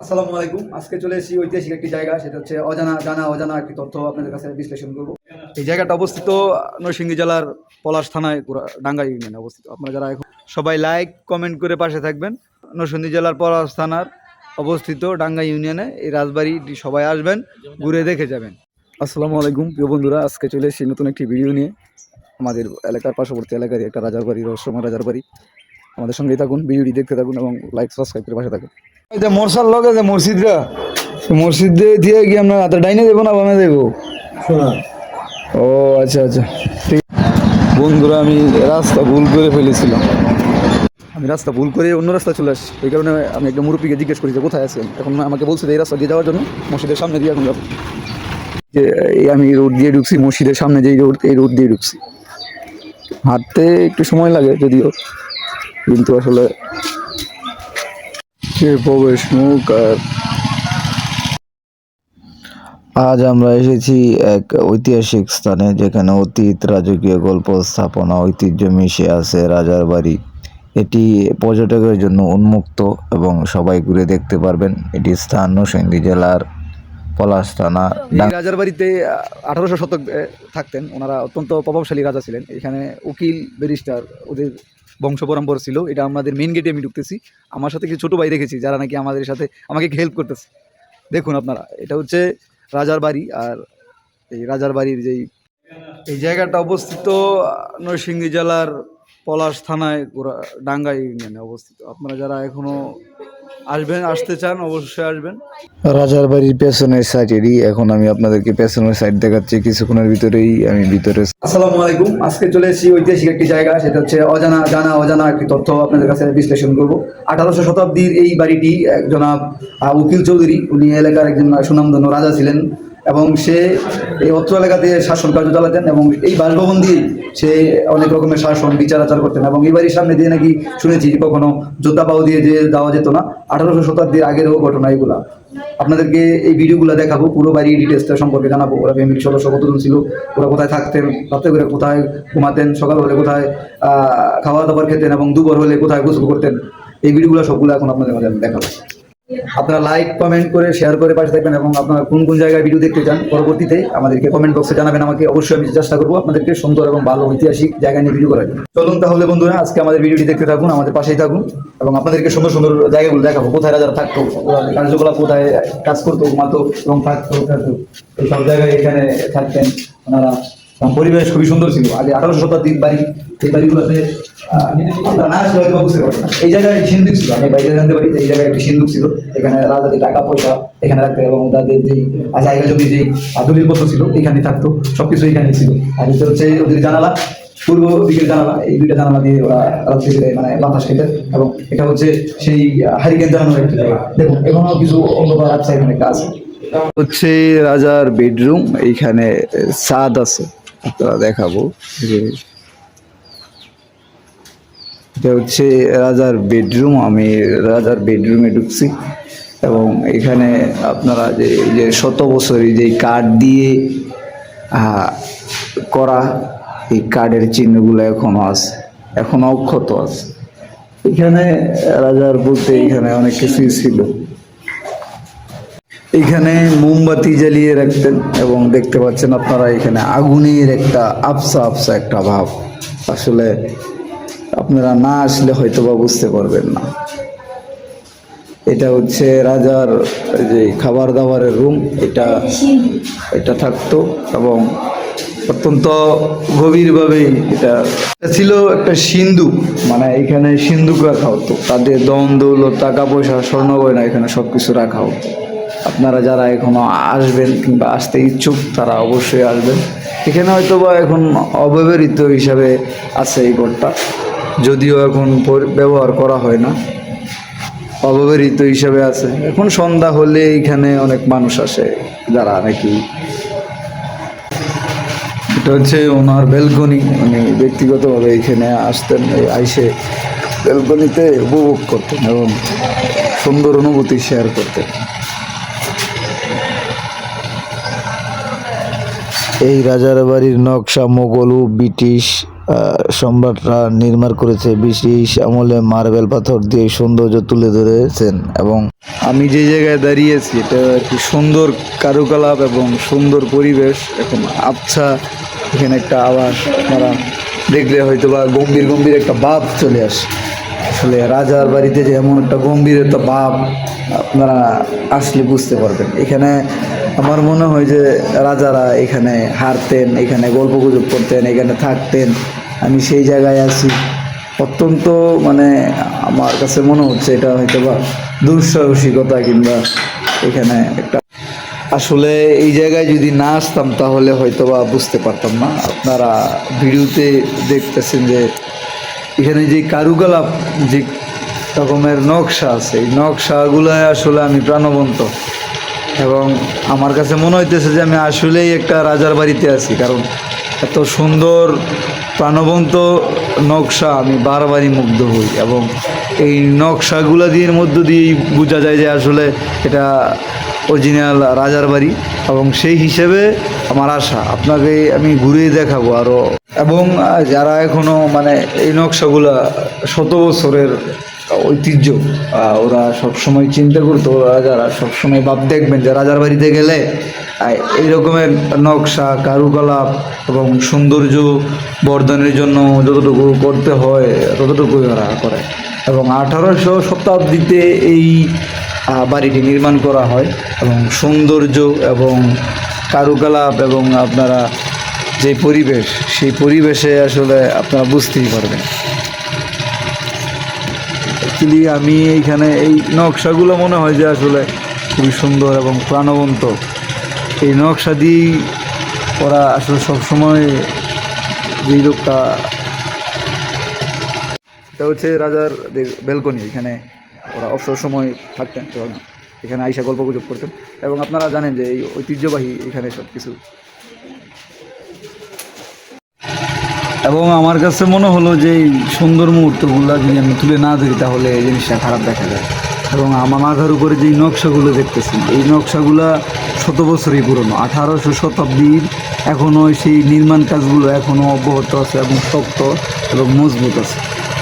আসসালামু আলাইকুম। আজকে চলে এসেছি ঐতিহাসিক একটি জায়গা, সেটা হচ্ছে অজানা, জানা, অজানা একটি তথ্য আপনাদের কাছে বিশ্লেষণ করব। এই জায়গাটা অবস্থিত নরসিংদী জেলার পলাশ থানায় ডাঙ্গা ইউনিয়নে অবস্থিত। আপনারা যারা এখন সবাই লাইক কমেন্ট করে পাশে থাকবেন। নরসিংদী জেলার পলাশ থানার অবস্থিত ডাঙ্গা ইউনিয়নে এই রাজবাড়িটি সবাই আসবেন, ঘুরে দেখে যাবেন। আসসালামু আলাইকুম, প্রিয় বন্ধুরা। আজকে চলে এসেছি নতুন একটি ভিডিও নিয়ে। আমাদের এলাকার পার্শ্ববর্তী এলাকারই একটা রাজার বাড়ি, রহস্যময় রাজার বাড়ি। আমাদের সঙ্গেই থাকুন ভিডিওটি দেখতে থাকুন এবং লাইক সাবস্ক্রাইব করে পাশে থাকুন। এটা মোরসার লগে যে মসজিদরা মসজিদ দিয়ে কি আমরা হাতে ডাইনে দেবো না বামে দেবো? ও আচ্ছা আচ্ছা। ঠিক। বন্ধুরা আমি রাস্তা ভুল করে ফেলেছিলাম। আমি রাস্তা ভুল করে অন্য রাস্তা চলে আসছি। এই কারণে আমি একটা মুরব্বীকে জিজ্ঞেস করি যে কোথায় আছেন? এখন আমাকে বলছে যে এই রাস্তা দিয়ে যাওয়ার জন্য মসজিদের সামনে দিয়ে এখন যাব। যে এই আমি রোড দিয়ে ঢুকছি মসজিদের সামনে যেই রোড এই রোড দিয়ে ঢুকছি। হাঁটতে একটু সময় লাগে যদিও। কিন্তু আসলে প্রবেশ আজ আমরা এসেছি এক ঐতিহাসিক স্থানে যেখানে অতীত রাজকীয় গল্প, স্থাপনা, ঐতিহ্য মিশে আছে রাজার বাড়ি। এটি পর্যটকের জন্য উন্মুক্ত এবং সবাই ঘুরে দেখতে পারবেন। এটি স্থান নরসিংদী জেলার পলাশ এই রাজার বাড়িতে আঠারোশো শতক থাকতেন। ওনারা অত্যন্ত প্রভাবশালী রাজা ছিলেন। এখানে উকিল ব্যারিস্টার ওদের বংশ পরম্পর ছিল। এটা আমাদের মেন গেটে আমি ঢুকতেছি। আমার সাথে কিছু ছোটো ভাই রেখেছি যারা নাকি আমাদের সাথে আমাকে হেল্প করতেছে। দেখুন আপনারা এটা হচ্ছে রাজার বাড়ি আর এই রাজার বাড়ির যেই এই জায়গাটা অবস্থিত নরসিংদী জেলার পলাশ থানায় গোড়া- ডাঙ্গা ইউনিয়নে অবস্থিত। আপনারা যারা এখনও আসবেন আসতে চান অবশ্যই আসবেন। রাজার বাড়ির পেছনের সাইডেরই এখন আমি আপনাদেরকে পেছনের সাইড দেখাচ্ছি। কিছুক্ষণের ভিতরেই আমি ভিতরে আসসালামু আলাইকুম। আজকে চলে এসেছি ঐতিহাসিক একটি জায়গা সেটা হচ্ছে অজানা জানা অজানা একটি তথ্য আপনাদের কাছে বিশ্লেষণ করব। আঠারোশো শতাব্দীর এই বাড়িটি এক জনাব আহ, উকিল চৌধুরী উনি এলাকার একজন সুনামধন্য রাজা ছিলেন। এবং সে এই অত্র এলাকাতে শাসন কার্য চালাতেন এবং এই বাসভবন দিয়ে সে অনেক রকমের শাসন, বিচার আচার করতেন এবং এই বাড়ির সামনে দিয়ে নাকি শুনেছি কখনো যোদ্ধা পাও দিয়ে যে যাওয়া যেত না, আঠারোশো শতাব্দীর আগেরও ঘটনা এগুলা। আপনাদেরকে এই ভিডিওগুলো দেখাবো, পুরো বাড়ির ডিটেলসটা সম্পর্কে জানাব, ওরা ফ্যামিলির সদস্য কতজন ছিল, ওরা কোথায় থাকতেন, রাত্রে করে কোথায় ঘুমাতেন, সকাল হলে কোথায় খাওয়া দাওয়ার খেতেন এবং দুপুর হলে কোথায় গোসল করতেন, এই ভিডিওগুলো সবগুলো এখন আপনাদের দেখাবো। আপনারা লাইক কমেন্ট করে শেয়ার করে পাশে থাকবেন এবং আপনারা কোন কোন জায়গায় ভিডিও দেখতে চান পরবর্তীতে আমাদেরকে কমেন্ট বক্সে জানাবেন। আমাকে অবশ্যই আমি চেষ্টা করব আপনাদেরকে সুন্দর এবং ভালো ঐতিহাসিক জায়গা নিয়ে ভিডিও করার চলুন তাহলে বন্ধুরা, আজকে আমাদের ভিডিওটি দেখতে থাকুন, আমাদের পাশেই থাকুন এবং আপনাদেরকে সুন্দর সুন্দর জায়গাগুলো দেখাবো। কোথায় রাজারা থাকতো, কার্যকলাপ কোথায় কাজ করতো, ঘুমাতো এবং থাকতো থাকতো। সব জায়গায় এখানে থাকতেন ওনারা। পরিবেশ খুবই সুন্দর ছিল। আগে আঠারোশো শতাব্দীর বাড়ি এই বাড়িগুলোতে না হয়তো বুঝতে। এই জায়গায় সিন্ধুক ছিল। আমি বাইরে জানতে পারি এই জায়গায় একটি সিন্ধুক ছিল। এখানে রাজাদের টাকা পয়সা এখানে রাখতে এবং তাদের যে জায়গা জমি যে দলিলপত্র ছিল এখানে থাকতো। সবকিছু এখানে ছিল। আর এটা হচ্ছে ওদের জানালা, পূর্ব দিকের জানালা। এই দুইটা জানালা দিয়ে ওরা রাত্রিতে মানে বাতাস খেতেন এবং এটা হচ্ছে সেই হারিকেন জানানোর একটি জায়গা। দেখুন, এখনও কিছু অন্ধকার আছে। এখানে কাজ হচ্ছে রাজার বেডরুম এইখানে ছাদ আছে। আপনারা দেখাবো যে এটা হচ্ছে রাজার বেডরুম, আমি রাজার বেডরুমে ঢুকছি। এবং এখানে আপনারা যে যে শত বছরই যে কাঠ দিয়ে করা, এই কাঠের চিহ্নগুলো এখনও আছে, এখনও অক্ষত আছে। এখানে রাজার বলতে এখানে অনেক কিছুই ছিল। এখানে মোমবাতি জ্বালিয়ে রাখতেন এবং দেখতে পাচ্ছেন আপনারা এখানে আগুনের একটা আফসা আফসা একটা ভাব। আসলে আপনারা না আসলে হয়তো বা বুঝতে পারবেন না। এটা হচ্ছে রাজার যে খাবার দাবারের রুম, এটা এটা থাকতো এবং অত্যন্ত গভীরভাবে এটা এটা ছিল একটা সিন্ধু মানে এখানে সিন্ধুক রাখা হতো তাদের দম দৌলত টাকা পয়সা স্বর্ণ গয়না এখানে সব কিছু রাখা হতো। আপনারা যারা এখনও আসবেন কিংবা আসতে ইচ্ছুক, তারা অবশ্যই আসবেন। এখানে হয়তো বা এখন অব্যবহৃত হিসাবে আছে এই ঘরটা যদিও এখন ব্যবহার করা হয় না। অব্যবহৃত হিসাবে আছে। এখন সন্ধ্যা হলে এখানে অনেক মানুষ আসে, যারা নাকি এটা হচ্ছে ওনার বেলকনি। উনি ব্যক্তিগতভাবে এখানে আসতেন আইসে বেলকনিতে উপভোগ করতেন এবং সুন্দর অনুভূতি শেয়ার করতেন। এই রাজার বাড়ির নকশা মোগল ও ব্রিটিশ সম্রাটরা নির্মাণ করেছে। ব্রিটিশ আমলে মার্বেল পাথর দিয়ে সৌন্দর্য তুলে ধরেছেন এবং আমি যে জায়গায় দাঁড়িয়েছি, এটা একটি সুন্দর কারুকলাপ এবং সুন্দর পরিবেশ। এখন আবছা, এখানে একটা আওয়াজ, আপনারা দেখলে হয়তো বা গম্ভীর গম্ভীর একটা ভাব চলে আসে। আসলে রাজার বাড়িতে যে এমন একটা গম্ভীর একটা ভাব আপনারা আসলে বুঝতে পারবেন। এখানে আমার মনে হয় যে রাজারা এখানে হারতেন, এখানে গল্প গুজব করতেন, এখানে থাকতেন। আমি সেই জায়গায় আছি। অত্যন্ত মানে আমার কাছে মনে হচ্ছে এটা হয়তো বা দুঃসাহসিকতা কিংবা এখানে একটা আসলে এই জায়গায় যদি না আসতাম তাহলে হয়তো বা বুঝতে পারতাম না। আপনারা ভিডিওতে দেখতেছেন যে এখানে যে কারুকলাপ, যে রকমের নকশা আছে, এই নকশাগুলো আসলে আমি প্রাণবন্ত। এবং আমার কাছে মনে হইতেছে যে আমি আসলেই একটা রাজার বাড়িতে আছি, কারণ এত সুন্দর, প্রাণবন্ত নকশা আমি বারবারই মুগ্ধ হই। এবং এই নকশাগুলো দিয়ে মধ্য দিয়েই বোঝা যায় যে আসলে এটা অরিজিনাল রাজার বাড়ি। এবং সেই হিসেবে আমার আশা, আপনাকে আমি ঘুরিয়ে দেখাবো আরও এবং যারা এখনও মানে এই নকশাগুলা শত বছরের ঐতিহ্য ওরা সবসময় চিন্তা করতো, ওরা যারা সবসময় ভাব দেখবেন যে রাজার বাড়িতে গেলে এই রকমের নকশা, কারুকলাপ এবং সৌন্দর্য বর্ধনের জন্য যতটুকু করতে হয়, ততটুকুই ওরা করে। এবং আঠারোশো শতাব্দীতে এই বাড়িটি নির্মাণ করা হয় এবং সৌন্দর্য এবং কারুকলাপ এবং আপনারা যে পরিবেশ, সেই পরিবেশে আসলে আপনারা বুঝতেই পারবেন। অ্যাকচুয়ালি আমি এইখানে এই নকশাগুলো মনে হয় যে আসলে খুবই সুন্দর এবং প্রাণবন্ত। এই নকশা দিয়েই ওরা আসলে সবসময় যেই লোকটা এটা হচ্ছে রাজার বেলকনি, এখানে ওরা অবসর সময় থাকতেন। এখানে আইসা গল্প গুজব করতেন। এবং আপনারা জানেন যে এই ঐতিহ্যবাহী এখানে সব কিছু এবং আমার কাছে মনে হলো যে এই সুন্দর মুহূর্তগুলো যদি আমি তুলে না ধরি, তাহলে এই জিনিসটা খারাপ দেখা যায়। এবং আমার মাথার উপরে যে নকশাগুলো দেখতেছি, এই নকশাগুলো শত বছরই পুরনো, আঠারোশো শতাব্দীর এখনও সেই নির্মাণ কাজগুলো এখনও অব্যাহত আছে এবং শক্ত এবং মজবুত আছে।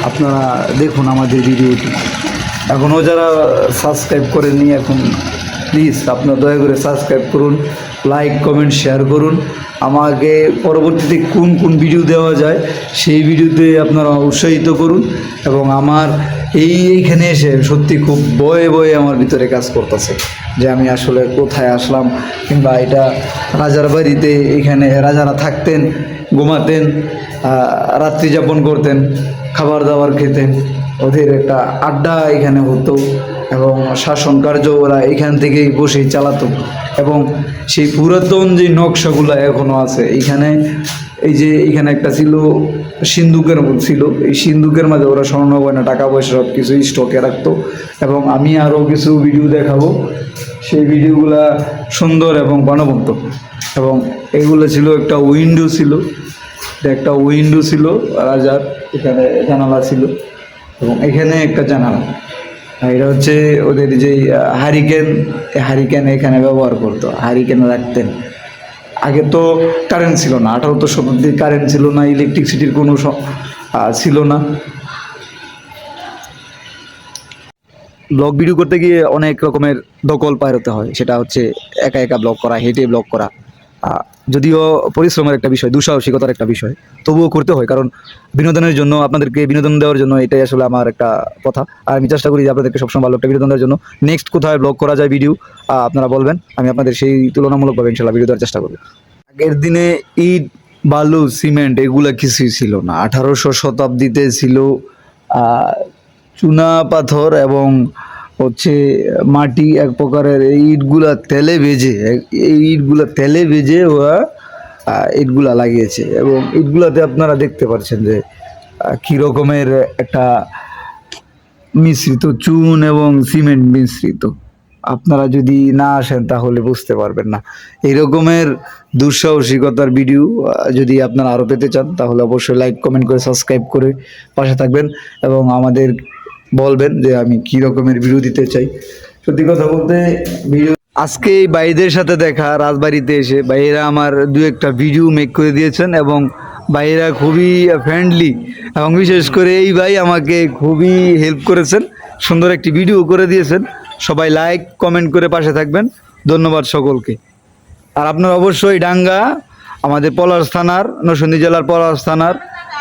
আপনারা দেখুন আমাদের ভিডিওটি। এখনও যারা সাবস্ক্রাইব করেননি, এখন প্লিজ আপনারা দয়া করে সাবস্ক্রাইব করুন লাইক কমেন্ট শেয়ার করুন। আমাকে পরবর্তীতে কোন কোন ভিডিও দেওয়া যায়, সেই ভিডিওতে আপনারা উৎসাহিত করুন এবং আমার এই এইখানে এসে সত্যি খুব বয়ে বয়ে আমার ভিতরে কাজ করতেছে যে আমি আসলে কোথায় আসলাম কিংবা এটা রাজার বাড়িতে এখানে রাজারা থাকতেন, ঘুমাতেন রাত্রি যাপন করতেন, খাবার দাবার খেতেন ওদের একটা আড্ডা এখানে হতো এবং শাসন কার্য ওরা এখান থেকেই বসেই চালাতো। এবং সেই পুরাতন যে নকশাগুলো এখনও আছে, এখানে এই যে এখানে একটা ছিল সিন্ধুকের ছিল, এই সিন্ধুকের মাঝে ওরা স্বর্ণ, গয়না, টাকা পয়সা সব কিছু স্টকে রাখতো। এবং আমি আরও কিছু ভিডিও দেখাবো। সেই ভিডিওগুলা সুন্দর এবং প্রাণবন্ত এবং এগুলো ছিল একটা উইন্ডো ছিল। একটা উইন্ডো ছিল, রাজার, এখানে জানালা ছিল। এবং এখানে একটা জানালা। এটা হচ্ছে ওদের যে হারিকেন হারিকেন এখানে ব্যবহার করতো। হারিকেন রাখতেন আগে তো কারেন্ট ছিল না আঠারোশো শতাব্দীর কারেন্ট ছিল না ইলেকট্রিসিটির কোনো ছিল না। ব্লগ ভিডিও করতে গিয়ে অনেক রকমের দকল পার হতে হয়। সেটা হচ্ছে একা একা ব্লগ করা, হেঁটে ব্লগ করা। যদিও পরিশ্রমের একটা বিষয়, দুঃসাহসিকতার একটা বিষয়, তবুও করতে হয়, কারণ বিনোদনের জন্য আপনাদেরকে বিনোদন দেওয়ার জন্য এটাই আসলে আমার একটা কথা। আর আমি চেষ্টা করি যে আপনাদেরকে সবসময় ভালো একটা বিনোদন দেওয়ার জন্য। নেক্সট কোথায় ব্লগ করা যায় ভিডিও আপনারা বলবেন। আমি আপনাদের সেই তুলনামূলকভাবে ইনশাল্লাহ ভিডিও দেওয়ার চেষ্টা করব। আগের দিনে ইট, বালু, সিমেন্ট, এগুলো কিছুই ছিল না। আঠারোশো শতাব্দীতে ছিল চুনা পাথর এবং হচ্ছে মাটি এক প্রকারের, এই ইটগুলা তেলে ভেজে, এই ইটগুলা তেলে ভেজে ওরা ইটগুলা লাগিয়েছে এবং ইটগুলাতে আপনারা দেখতে পাচ্ছেন যে কী রকমের একটা মিশ্রিত চুন এবং সিমেন্ট মিশ্রিত। আপনারা যদি না আসেন তাহলে বুঝতে পারবেন না। এই রকমের দুঃসাহসিকতার ভিডিও যদি আপনারা আরও পেতে চান তাহলে অবশ্যই লাইক, কমেন্ট করে সাবস্ক্রাইব করে পাশে থাকবেন এবং আমাদের বলবেন যে আমি কি রকমের ভিডিও দিতে চাই। সত্যি কথা বলতে ভিডিও আজকে এই ভাইদের সাথে দেখা, রাজবাড়িতে এসে ভাইয়েরা আমার দু একটা ভিডিও মেক করে দিয়েছেন এবং ভাইরা খুবই ফ্রেন্ডলি এবং বিশেষ করে এই ভাই আমাকে খুবই হেল্প করেছেন, সুন্দর একটি ভিডিও করে দিয়েছেন। সবাই লাইক কমেন্ট করে পাশে থাকবেন। ধন্যবাদ সকলকে। আর আপনার অবশ্যই ডাঙ্গা, আমাদের পলাশ থানার নরসিংদী জেলার পলাশ থানার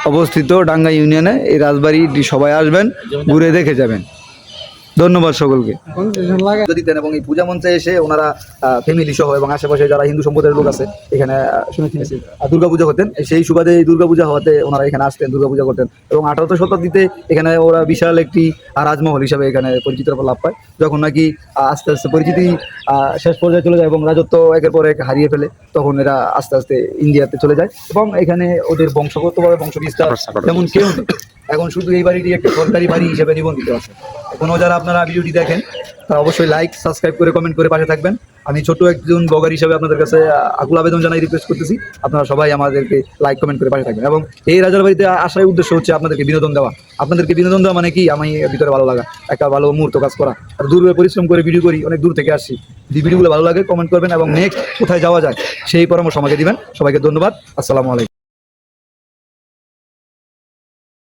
অবস্থিত ডাঙ্গা ইউনিয়নে এই রাজবাড়িটি সবাই আসবেন ঘুরে দেখে যাবেন। ধন্যবাদ সকলকে। যদি দেন এবং এই পূজা মঞ্চে এসে ওনারা ফ্যামিলি সহ এবং আশেপাশে যারা হিন্দু সম্প্রদায়ের লোক আছে এখানে শুনেছি দুর্গাপূজা করতেন। সেই সুবাদে এই দুর্গাপূজা হওয়াতে ওনারা এখানে আসতেন দুর্গাপূজা করতেন। এবং আঠারোশো শতাব্দীতে এখানে ওরা বিশাল একটি রাজমহল হিসাবে এখানে পরিচিত লাভ পায়। যখন নাকি আস্তে আস্তে পরিচিতি আহ, শেষ পর্যায়ে চলে যায় এবং রাজত্ব একের পর এক হারিয়ে ফেলে তখন এরা আস্তে আস্তে ইন্ডিয়াতে চলে যায়। এবং এখানে ওদের বংশগতভাবে বংশ বিস্তার তেমন কেউ এখন শুধু এই বাড়িটি একটা সরকারি বাড়ি হিসেবে নিবন্ধিত আছে। এখনও যারা আপনারা ভিডিওটি দেখেন, তারা অবশ্যই লাইক সাবস্ক্রাইব করে কমেন্ট করে পাশে থাকবেন। আমি ছোট একজন ব্লগার হিসেবে আপনাদের কাছে আকুল আবেদন জানাই রিকোয়েস্ট করতেছি। আপনারা সবাই আমাদেরকে লাইক কমেন্ট করে পাশে থাকবেন। এবং এই রাজার বাড়িতে আসার উদ্দেশ্য হচ্ছে আপনাদেরকে বিনোদন দেওয়া। আপনাদেরকে বিনোদন দেওয়া মানে কি? আমি ভিতরে ভালো লাগা, একটা ভালো মুহূর্ত কাজ করা। আর দূরে পরিশ্রম করে ভিডিও করি, অনেক দূর থেকে আসছি। যদি ভিডিওগুলো ভালো লাগে কমেন্ট করবেন এবং নেক্সট কোথায় যাওয়া যায়, সেই পরামর্শ আমাকে দিবেন। সবাইকে ধন্যবাদ। আসসালামু আলাইকুম।